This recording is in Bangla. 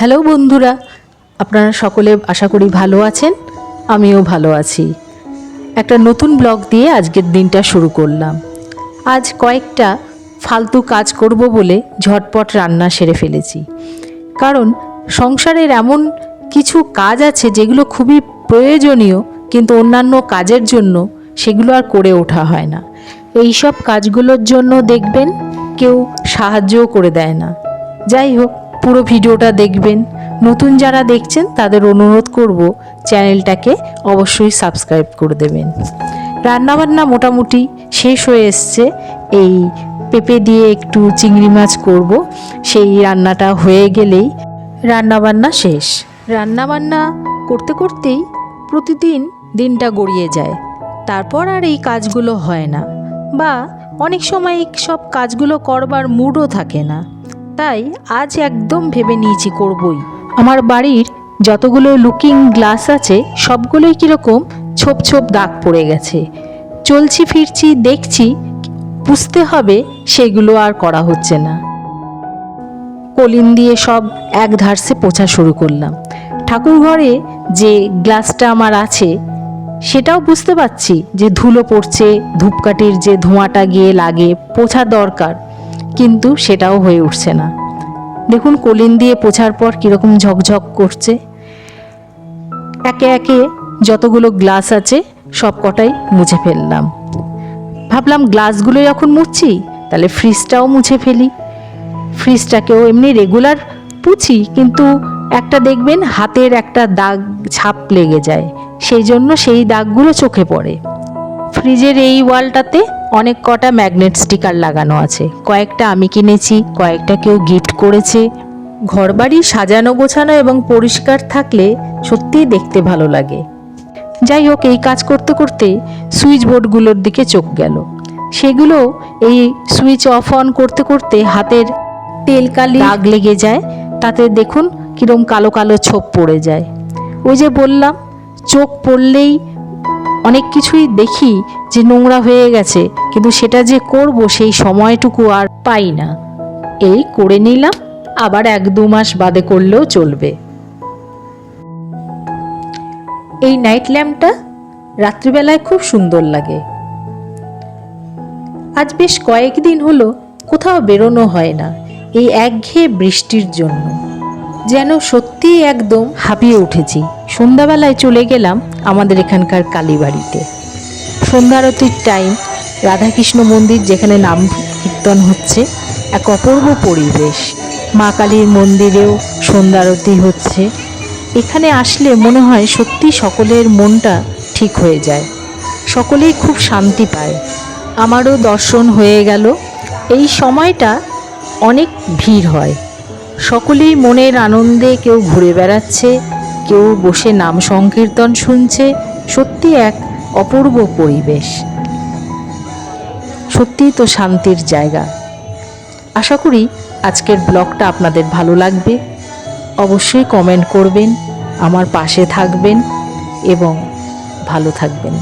হ্যালো বন্ধুরা, আপনারা সকলে আশা করি ভালো আছেন, আমিও ভালো আছি। একটা নতুন ব্লগ দিয়ে আজকের দিনটা শুরু করলাম। আজ কয়েকটা ফালতু কাজ করব বলে ঝটপট রান্না সেরে ফেলেছি। কারণ সংসারের এমন কিছু কাজ আছে যেগুলো খুবই প্রয়োজনীয়, কিন্তু অন্যান্য কাজের জন্য সেগুলো আর করে ওঠা হয় না। এই সব কাজগুলোর জন্য দেখবেন কেউ সাহায্যও করে দেয় না। যাই হোক পুরো ভিডিওটা দেখবেন। নতুন যারা দেখছেন, তাদের অনুরোধ করব চ্যানেলটাকে অবশ্যই সাবস্ক্রাইব করে দেবেন। রান্নাবান্না মোটামুটি শেষ হয়ে এসছে। এই পেঁপে দিয়ে একটু চিংড়ি মাছ করব। সেই রান্নাটা হয়ে গেলেই রান্নাবান্না শেষ। রান্নাবান্না করতে করতেই প্রতিদিন দিনটা গড়িয়ে যায়। তারপর আর এই কাজগুলো হয় না। বা অনেক সময় সব কাজগুলো করবার মুডও থাকে না। তাই আজ একদম ভেবে নিয়েছি করবই। আমার বাড়ির যতগুলো লুকিং গ্লাস আছে, সবগুলোই কীরকম ছোপ ছোপ দাগ পড়ে গেছে। চলছি ফিরছি, দেখছি, বুঝতে হবে সেগুলো আর করা হচ্ছে না। কলিন দিয়ে সব এক ধারসে পোছা শুরু করলাম। ঠাকুর ঘরে যে গ্লাসটা আমার আছে, সেটাও বুঝতে পারছি যে ধুলো পড়ছে, ধূপকাঠির যে ধোঁয়াটা গিয়ে লাগে, পোছা দরকার। কিন্তু সেটাও হয়ে উঠছে না। দেখুন কলিন দিয়ে পোছার পর কীরকম ঝকঝক করছে। একে একে যতগুলো গ্লাস আছে সব কটাই মুছে ফেললাম। ভাবলাম গ্লাসগুলো যখন মুছছি, তাহলে ফ্রিজটাও মুছে ফেলি। ফ্রিজটাকেও এমনি রেগুলার পুছি, কিন্তু একটা দেখবেন হাতের একটা দাগ ছাপ লেগে যায়। সেই জন্য সেই দাগগুলো চোখে পড়ে। ফ্রিজের এই ওয়ালটাতে অনেক কটা ম্যাগনেট স্টিকার লাগানো আছে। কয়েকটা আমি কিনেছি, কয়েকটা কেউ গিফট করেছে। ঘরবাড়ি সাজানো, গোছানো এবং পরিষ্কার থাকলে সত্যিই দেখতে ভালো লাগে। যাই হোক, এই কাজ করতে করতে সুইচ বোর্ডগুলোর দিকে চোখ গেল। সেগুলো এই সুইচ অফ অন করতে করতে হাতের তেল কালি দাগ লেগে যায়। তাতে দেখুন কিরম কালো কালো ছোপ পড়ে যায়। ওই যে বললাম, চোখ পড়লেই অনেক কিছুই দেখি যে নোংরা হয়ে গেছে, কিন্তু সেটা যে করব সেই সময়টুকু আর পাই না। এই করে নিলাম, আবার এক দু মাস বাদে করলেও চলবে। এই নাইট ল্যাম্পটা রাত্রিবেলায় খুব সুন্দর লাগে। আজ বেশ কয়েকদিন হলো কোথাও বেরোনো হয় না, এই একঘেয়ে বৃষ্টির জন্য। যেন সত্যিই একদম হাঁপিয়ে উঠেছি। সন্ধ্যাবেলায় চলে গেলাম আমাদের এখানকার কালীবাড়িতে। সন্ধ্যারতির টাইম রাধাকৃষ্ণ মন্দির যেখানে নাম কীর্তন হচ্ছে, এক অপূর্ব পরিবেশ। মা কালীর মন্দিরেও সন্ধ্যারতি হচ্ছে। এখানে আসলে মনে হয় সত্যি সকলের মনটা ঠিক হয়ে যায়। সকলেই খুব শান্তি পায়। আমারও দর্শন হয়ে গেল। এই সময়টা অনেক ভিড় হয়। সকলেই মনের আনন্দে কেউ ঘুরে বেড়াচ্ছে কেউ বসে নাম সংকীর্তন শুনছে, সত্যি এক অপূর্ব পরিবেশ। সত্যিই তো শান্তির জায়গা। আশা করি আজকের ব্লগটা আপনাদের ভালো লাগবে। অবশ্যই কমেন্ট করবেন, আমার পাশে থাকবেন এবং ভালো থাকবেন।